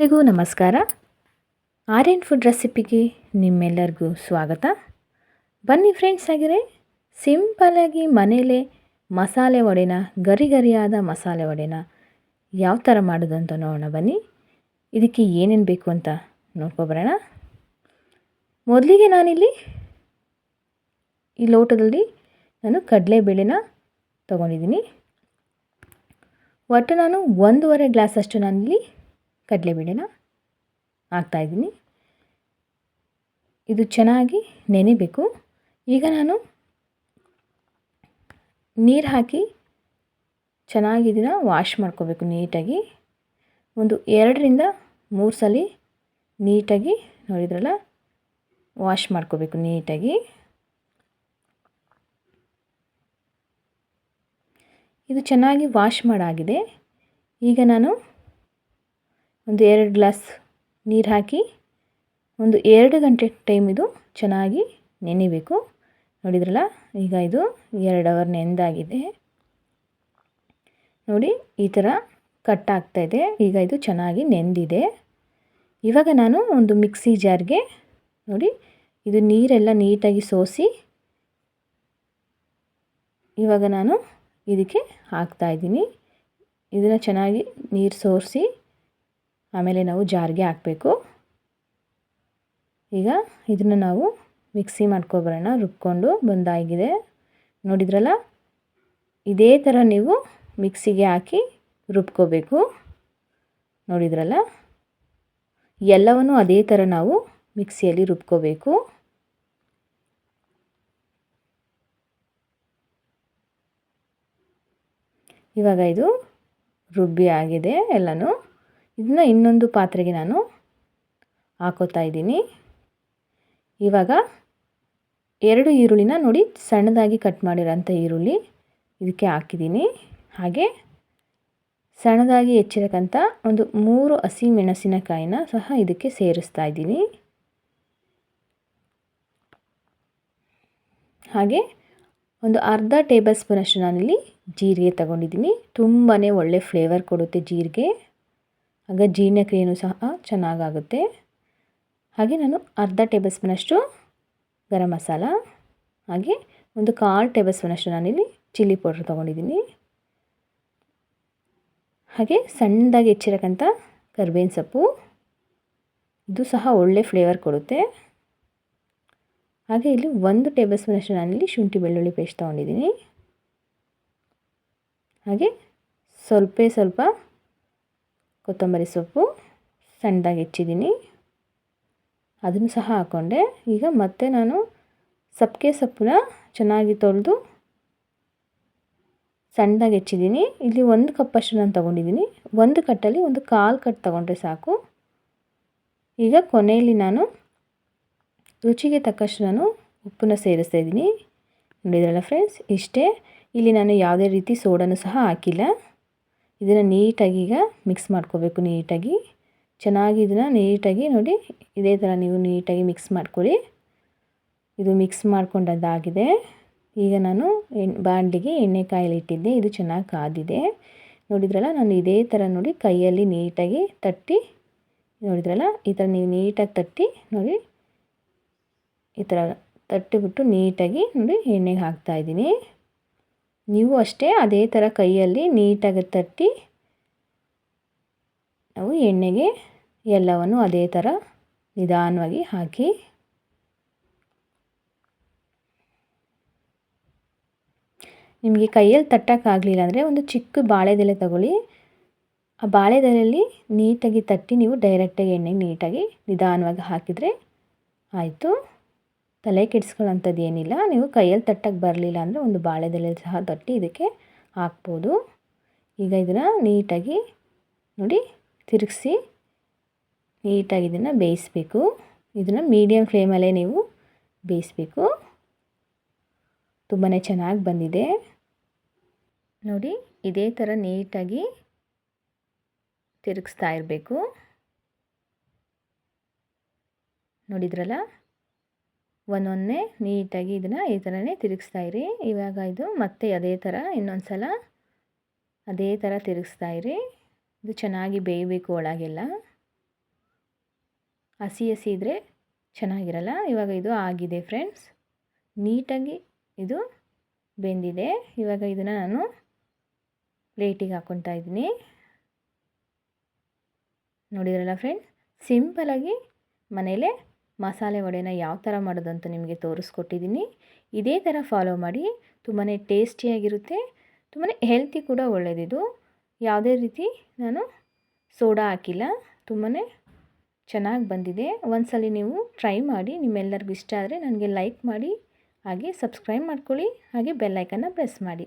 ಎಲ್ಲರಿಗೂ ನಮಸ್ಕಾರ. ಆರ್ಯನ್ ಫುಡ್ ರೆಸಿಪಿಗೆ ನಿಮ್ಮೆಲ್ಲರಿಗೂ ಸ್ವಾಗತ. ಬನ್ನಿ ಫ್ರೆಂಡ್ಸ್ ಆಗಿರೆ ಸಿಂಪಲಾಗಿ ಮನೆಯಲ್ಲೇ ಮಸಾಲೆ ವಡೆನ ಗರಿ ಗರಿಯಾದ ಮಸಾಲೆ ವಡೆನ ಯಾವ ಥರ ಮಾಡೋದು ಅಂತ ನೋಡೋಣ ಬನ್ನಿ. ಇದಕ್ಕೆ ಏನೇನು ಬೇಕು ಅಂತ ನೋಡ್ಕೊಬರೋಣ ಮೊದಲಿಗೆ ನಾನಿಲ್ಲಿ ಈ ಲೋಟದಲ್ಲಿ ನಾನು ಕಡಲೆಬೇಳೆನ ತೊಗೊಂಡಿದ್ದೀನಿ. ಒಟ್ಟು ನಾನು ಒಂದೂವರೆ ಗ್ಲಾಸಷ್ಟು ನಾನಿಲ್ಲಿ ಕಡಲೆಬೇಳೆನ ಹಾಕ್ತಾಯಿದ್ದೀನಿ ಇದು ಚೆನ್ನಾಗಿ ನೆನೆಬೇಕು. ಈಗ ನಾನು ನೀರು ಹಾಕಿ ಚೆನ್ನಾಗಿ ಇದನ್ನು ವಾಶ್ ಮಾಡ್ಕೋಬೇಕು ನೀಟಾಗಿ. ಒಂದು ಎರಡರಿಂದ ಮೂರು ಸಲ ನೀಟಾಗಿ ನೋಡಿದ್ರಲ್ಲ ವಾಶ್ ಮಾಡ್ಕೋಬೇಕು ನೀಟಾಗಿ. ಇದು ಚೆನ್ನಾಗಿ ವಾಶ್ ಮಾಡಾಗಿದೆ. ಈಗ ನಾನು ಒಂದು ಎರಡು ಗ್ಲಾಸ್ ನೀರು ಹಾಕಿ ಒಂದು ಎರಡು ಗಂಟೆ ಟೈಮ್ ಇದು ಚೆನ್ನಾಗಿ ನೆನೆಬೇಕು. ನೋಡಿದ್ರಲ್ಲ? ಈಗ ಇದು ಎರಡು ಅವರ್ ನೆಂದಾಗಿದೆ. ನೋಡಿ, ಈ ಥರ ಕಟ್ ಆಗ್ತಾಯಿದೆ ಈಗ ಇದು ಚೆನ್ನಾಗಿ ನೆಂದಿದೆ. ಇವಾಗ ನಾನು ಒಂದು ಮಿಕ್ಸಿ ಜಾರ್ಗೆ ನೋಡಿ, ಇದು ನೀರೆಲ್ಲ ನೀಟಾಗಿ ಸೋಸಿ ಇವಾಗ ನಾನು ಇದಕ್ಕೆ ಹಾಕ್ತಾಯಿದ್ದೀನಿ ಇದನ್ನು ಚೆನ್ನಾಗಿ ನೀರು ಸೋರಿಸಿ ಆಮೇಲೆ ನಾವು ಜಾರಿಗೆ ಹಾಕಬೇಕು. ಈಗ ಇದನ್ನು ನಾವು ಮಿಕ್ಸಿ ಮಾಡ್ಕೊಬರೋಣ, ರುಬ್ಕೊಂಡು ಬಂದಾಗಿದೆ. ನೋಡಿದ್ರಲ್ಲ? ಇದೇ ಥರ ನೀವು ಮಿಕ್ಸಿಗೆ ಹಾಕಿ ರುಬ್ಕೋಬೇಕು. ನೋಡಿದ್ರಲ್ಲ? ಎಲ್ಲವನ್ನು ಅದೇ ಥರ ನಾವು ಮಿಕ್ಸಿಯಲ್ಲಿ ರುಬ್ಕೋಬೇಕು. ಇವಾಗ ಇದು ರುಬ್ಬಿ ಆಗಿದೆ ಎಲ್ಲನೂ. ಇದನ್ನ ಇನ್ನೊಂದು ಪಾತ್ರೆಗೆ ನಾನು ಹಾಕೋತಾ ಇದ್ದೀನಿ. ಇವಾಗ ಎರಡು ಈರುಳ್ಳಿನ ನೋಡಿ ಸಣ್ಣದಾಗಿ ಕಟ್ ಮಾಡಿರೋಂಥ ಈರುಳ್ಳಿ ಇದಕ್ಕೆ ಹಾಕಿದ್ದೀನಿ. ಹಾಗೆ ಸಣ್ಣದಾಗಿ ಹೆಚ್ಚಿರಕ್ಕಂಥ ಒಂದು ಮೂರು ಹಸಿ ಮೆಣಸಿನಕಾಯಿನ ಸಹ ಇದಕ್ಕೆ ಸೇರಿಸ್ತಾ ಇದ್ದೀನಿ. ಹಾಗೆ ಒಂದು ಅರ್ಧ ಟೇಬಲ್ ಸ್ಪೂನಷ್ಟು ನಾನಿಲ್ಲಿ ಜೀರಿಗೆ ತಗೊಂಡಿದ್ದೀನಿ. ತುಂಬಾ ಒಳ್ಳೆ ಫ್ಲೇವರ್ ಕೊಡುತ್ತೆ ಜೀರಿಗೆ. ಆಗ ಜೀರ್ಣಕ್ರಿಯೆಯೂ ಸಹ ಚೆನ್ನಾಗಾಗುತ್ತೆ. ಹಾಗೆ ನಾನು ಅರ್ಧ ಟೇಬಲ್ ಸ್ಪೂನಷ್ಟು ಗರಂ ಮಸಾಲ, ಹಾಗೆ ಒಂದು ಕಾಲು ಟೇಬಲ್ ಸ್ಪೂನಷ್ಟು ನಾನಿಲ್ಲಿ ಚಿಲ್ಲಿ ಪೌಡ್ರ್ ತೊಗೊಂಡಿದ್ದೀನಿ. ಹಾಗೆ ಸಣ್ಣದಾಗಿ ಹೆಚ್ಚಿರಕ್ಕಂಥ ಕರ್ಬೇವಿನ ಸೊಪ್ಪು, ಇದು ಸಹ ಒಳ್ಳೆ ಫ್ಲೇವರ್ ಕೊಡುತ್ತೆ. ಹಾಗೆ ಇಲ್ಲಿ ಒಂದು ಟೇಬಲ್ ಸ್ಪೂನಷ್ಟು ನಾನಿಲ್ಲಿ ಶುಂಠಿ ಬೆಳ್ಳುಳ್ಳಿ ಪೇಸ್ಟ್ ತೊಗೊಂಡಿದ್ದೀನಿ. ಹಾಗೆ ಸ್ವಲ್ಪ ಸ್ವಲ್ಪ ಕೊತ್ತಂಬರಿ ಸೊಪ್ಪು ಸಣ್ಣದಾಗಿ ಹೆಚ್ಚಿದ್ದೀನಿ. ಅದನ್ನು ಸಹ ಹಾಕ್ಕೊಂಡೆ. ಈಗ ಮತ್ತೆ ನಾನು ಸಪ್ಕೆ ಸೊಪ್ಪನ್ನ ಚೆನ್ನಾಗಿ ತೊಳೆದು ಸಣ್ಣದಾಗಿ ಹೆಚ್ಚಿದ್ದೀನಿ. ಇಲ್ಲಿ ಒಂದು ಕಪ್ಪಷ್ಟು ನಾನು ತೊಗೊಂಡಿದ್ದೀನಿ. ಒಂದು ಕಟ್ಟಲ್ಲಿ ಒಂದು ಕಾಲು ಕಟ್ ತೊಗೊಂಡ್ರೆ ಸಾಕು. ಈಗ ಕೊನೆಯಲ್ಲಿ ನಾನು ರುಚಿಗೆ ತಕ್ಕಷ್ಟು ನಾನು ಉಪ್ಪನ್ನು ಸೇರಿಸ್ತಾ ಇದ್ದೀನಿ. ನೋಡಿದ್ರಲ್ಲ ಫ್ರೆಂಡ್ಸ್ ಇಷ್ಟೇ. ಇಲ್ಲಿ ನಾನು ಯಾವುದೇ ರೀತಿ ಸೋಡನ್ನು ಸಹ ಹಾಕಿಲ್ಲ. ಇದನ್ನು ನೀಟಾಗಿ ಈಗ ಮಿಕ್ಸ್ ಮಾಡ್ಕೋಬೇಕು ನೀಟಾಗಿ. ಚೆನ್ನಾಗಿ ಇದನ್ನು ನೀಟಾಗಿ ನೋಡಿ, ಇದೇ ಥರ ನೀವು ನೀಟಾಗಿ ಮಿಕ್ಸ್ ಮಾಡ್ಕೊಳ್ಳಿ. ಇದು ಮಿಕ್ಸ್ ಮಾಡ್ಕೊಂಡದ್ದಾಗಿದೆ. ಈಗ ನಾನು ಎಣ್ಣೆ ಬಾಣಲಿಗೆ ಎಣ್ಣೆ ಕಾಯಲ್ಲಿ ಇಟ್ಟಿದ್ದೆ, ಇದು ಚೆನ್ನಾಗಿ ಕಾದಿದೆ. ನೋಡಿದ್ರಲ್ಲ, ನಾನು ಇದೇ ಥರ ನೋಡಿ ಕೈಯಲ್ಲಿ ನೀಟಾಗಿ ತಟ್ಟಿ, ನೋಡಿದ್ರಲ್ಲ, ಈ ಥರ ನೀವು ನೀಟಾಗಿ ತಟ್ಟಿ, ನೋಡಿ, ಈ ಥರ ತಟ್ಟಿಬಿಟ್ಟು ನೀಟಾಗಿ ನೋಡಿ ಎಣ್ಣೆಗೆ ಹಾಕ್ತಾಯಿದ್ದೀನಿ ನೀವು ಅಷ್ಟೇ ಅದೇ ಥರ ಕೈಯಲ್ಲಿ ನೀಟಾಗಿ ತಟ್ಟಿ ನಾವು ಎಣ್ಣೆಗೆ ಎಲ್ಲವನ್ನು ಅದೇ ಥರ ನಿಧಾನವಾಗಿ ಹಾಕಿ ನಿಮಗೆ ಕೈಯಲ್ಲಿ ತಟ್ಟೋಕ್ಕಾಗಲಿಲ್ಲ ಅಂದರೆ ಒಂದು ಚಿಕ್ಕ ಬಾಳೆದೆಲೆ ತಗೊಳ್ಳಿ. ಆ ಬಾಳೆದೆಲೆಯಲ್ಲಿ ನೀಟಾಗಿ ತಟ್ಟಿ ನೀವು ಡೈರೆಕ್ಟಾಗಿ ಎಣ್ಣೆಗೆ ನೀಟಾಗಿ ನಿಧಾನವಾಗಿ ಹಾಕಿದರೆ ಆಯಿತು. ತಲೆ ಕೆಡಿಸ್ಕೊಳ್ಳೋಂಥದ್ದು ಏನಿಲ್ಲ. ನೀವು ಕೈಯಲ್ಲಿ ತಟ್ಟಕ್ಕೆ ಬರಲಿಲ್ಲ ಅಂದರೆ ಒಂದು ಬಾಳೆದೆಲೆ ಸಹ ತಟ್ಟಿ ಇದಕ್ಕೆ ಹಾಕ್ಬೋದು. ಈಗ ಇದನ್ನು ನೀಟಾಗಿ ನೋಡಿ ತಿರುಗಿಸಿ ನೀಟಾಗಿ ಇದನ್ನು ಬೇಯಿಸಬೇಕು. ಇದನ್ನು ಮೀಡಿಯಮ್ ಫ್ಲೇಮಲ್ಲೇ ನೀವು ಬೇಯಿಸಬೇಕು. ತುಂಬಾ ಚೆನ್ನಾಗಿ ಬಂದಿದೆ. ನೋಡಿ ಇದೇ ಥರ ನೀಟಾಗಿ ತಿರುಗಿಸ್ತಾ ಇರಬೇಕು. ನೋಡಿದ್ರಲ್ಲ? ಒಂದೊಂದೇ ನೀಟಾಗಿ ಇದನ್ನು ಈ ಥರನೇ ತಿರುಗಿಸ್ತಾ ಇರಿ. ಇವಾಗ ಇದು ಮತ್ತೆ ಅದೇ ಥರ ಇನ್ನೊಂದು ಸಲ ಅದೇ ಥರ ತಿರುಗಿಸ್ತಾ ಇರಿ. ಇದು ಚೆನ್ನಾಗಿ ಬೇಯಬೇಕು ಒಳಗೆಲ್ಲ. ಹಸಿ ಹಸಿ ಇದ್ದರೆ ಚೆನ್ನಾಗಿರಲ್ಲ. ಇವಾಗ ಇದು ಆಗಿದೆ ಫ್ರೆಂಡ್ಸ್. ನೀಟಾಗಿ ಇದು ಬೆಂದಿದೆ. ಇವಾಗ ಇದನ್ನು ನಾನು ಪ್ಲೇಟಿಗೆ ಹಾಕ್ಕೊತಾ ಇದ್ದೀನಿ. ನೋಡಿದ್ರಲ್ಲ ಫ್ರೆಂಡ್ಸ್? ಸಿಂಪಲಾಗಿ ಮನೇಲೇ ಮಸಾಲೆ ವಡೆನ ಯಾವ ಥರ ಮಾಡೋದಂತ ನಿಮಗೆ ತೋರಿಸ್ಕೊಟ್ಟಿದ್ದೀನಿ. ಇದೇ ಥರ ಫಾಲೋ ಮಾಡಿ ತುಂಬಾ ಟೇಸ್ಟಿಯಾಗಿರುತ್ತೆ ತುಂಬಾ ಹೆಲ್ತಿ ಕೂಡ ಒಳ್ಳೆಯದಿದು ಯಾವುದೇ ರೀತಿ ನಾನು ಸೋಡಾ ಹಾಕಿಲ್ಲ ತುಂಬಾ ಚೆನ್ನಾಗಿ ಬಂದಿದೆ. ಒಂದ್ಸಲ ನೀವು ಟ್ರೈ ಮಾಡಿ, ನಿಮ್ಮೆಲ್ಲರಿಗೂ ಇಷ್ಟ ಆದರೆ ನನಗೆ ಲೈಕ್ ಮಾಡಿ, ಹಾಗೆ ಸಬ್ಸ್ಕ್ರೈಬ್ ಮಾಡ್ಕೊಳ್ಳಿ, ಹಾಗೆ ಬೆಲ್ಲೈಕನ್ನ ಪ್ರೆಸ್ ಮಾಡಿ.